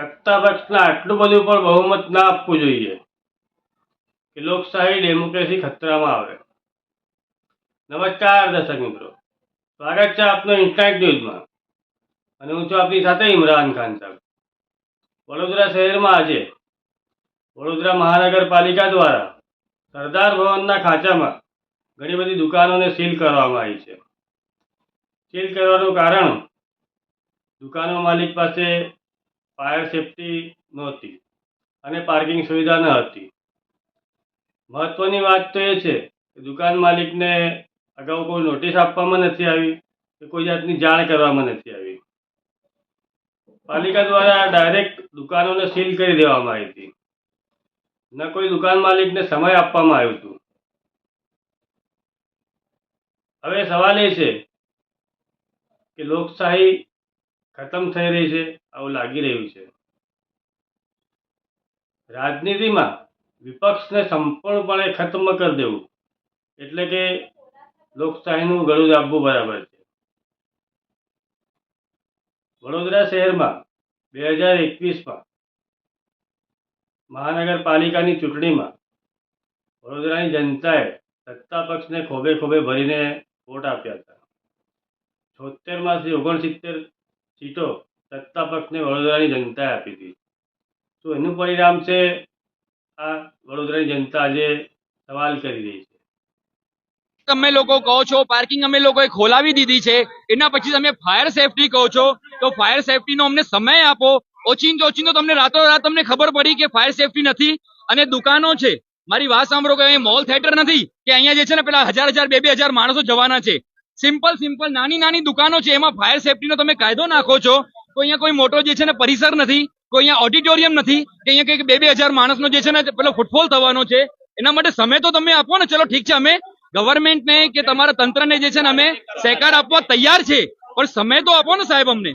સત્તા આટલું બધું પણ બહુમત ના આપવું જોઈએ. કે લોકશાહી ડેમોક્રેસી ખતરામાં આવે. નમસ્કાર દર્શક મિત્રો, સ્વાગત છે આપનો ઇન્ટરનેટ ન્યૂઝમાં અને હું છું આપની સાથે ઇમરાન ખાન સાહેબ. વડોદરા શહેરમાં આજે વડોદરા મહાનગરપાલિકા દ્વારા સરદાર ભવનના ખાંચામાં ઘણી બધી દુકાનોને સીલ કરવામાં આવી છે. સીલ કરવાનું કારણ દુકાનો માલિક પાસે ફાયર સેફટી નહોતી અને પાર્કિંગ સુવિધા ન હતી. મહત્વની વાત તો એ છે કે દુકાન માલિકને અગાઉ કોઈ નોટિસ આપવામાં નથી આવી કે કોઈ જાતની જાણ કરવામાં નથી આવી. પાલિકા દ્વારા ડાયરેક્ટ દુકાનોને સીલ કરી દેવામાં આવી હતી. ન કોઈ દુકાન માલિકને સમય આપવામાં આવ્યું હતું. હવે સવાલ એ છે કે લોકશાહી ખતમ થઈ રહી છે, આવું લાગી રહ્યું છે. રાજનીતિમાં વિપક્ષને સંપૂર્ણપણે ખતમ કરી દેવું એટલે કે લોકશાહીનું ગળું આપવું બરાબર છે. વડોદરા શહેરમાં બે હજાર એકવીસમાં મહાનગરપાલિકાની ચૂંટણીમાં વડોદરાની જનતાએ સત્તા પક્ષને ખોબે ખોબે ભરીને વોટ આપ્યા હતા. છોતેરમાંથી ઓગણસિત્તેર સીટો સત્તા પક્ષને વડોદરાની જનતાએ આપી હતી તો એનું પરિણામ છે આ વડોદરાની જનતા આજે સવાલ કરી રહી છે. તમે લોકો કહો છો પાર્કિંગ અમે લોકોએ ખોલાવી દીધી છે, એના પછી તમે ફાયર સેફટી કહો છો, તો ફાયર સેફટીનો અમને સમય આપો, ઓચિંતો ઓચિંતો તમને રાતોરાત તમને ખબર પડી કે ફાયર સેફટી નથી, અને દુકાનો છે. મારી વાત સાંભળો કે અહીં મોલ થિયેટર નથી, કે અહીંયા જે છે ને પેલા હજાર હજાર, બે બે હજાર માણસો જવાના છે. સિમ્પલ સિમ્પલ નાની નાની દુકાનો છે, એમાં ફાયર સેફટીનો તમે કાયદો નાખો છો, તો અહીંયા કોઈ મોટો જે છે ને પરિસર નથી, કોઈ અહીંયા ઓડિટોરિયમ નથી, કે અહીંયા કંઈક બે બે હજાર માણસનો જે છે ને પેલો ફૂટફોલ થવાનો છે, એના માટે સમય તો તમે આપો ને, ચલો ઠીક છે, અમે ગવર્મેન્ટને કે તમારા તંત્રને જે છે ને અમે સહકાર આપવા તૈયાર છે, પણ સમય તો આપો ને સાહેબ અમને.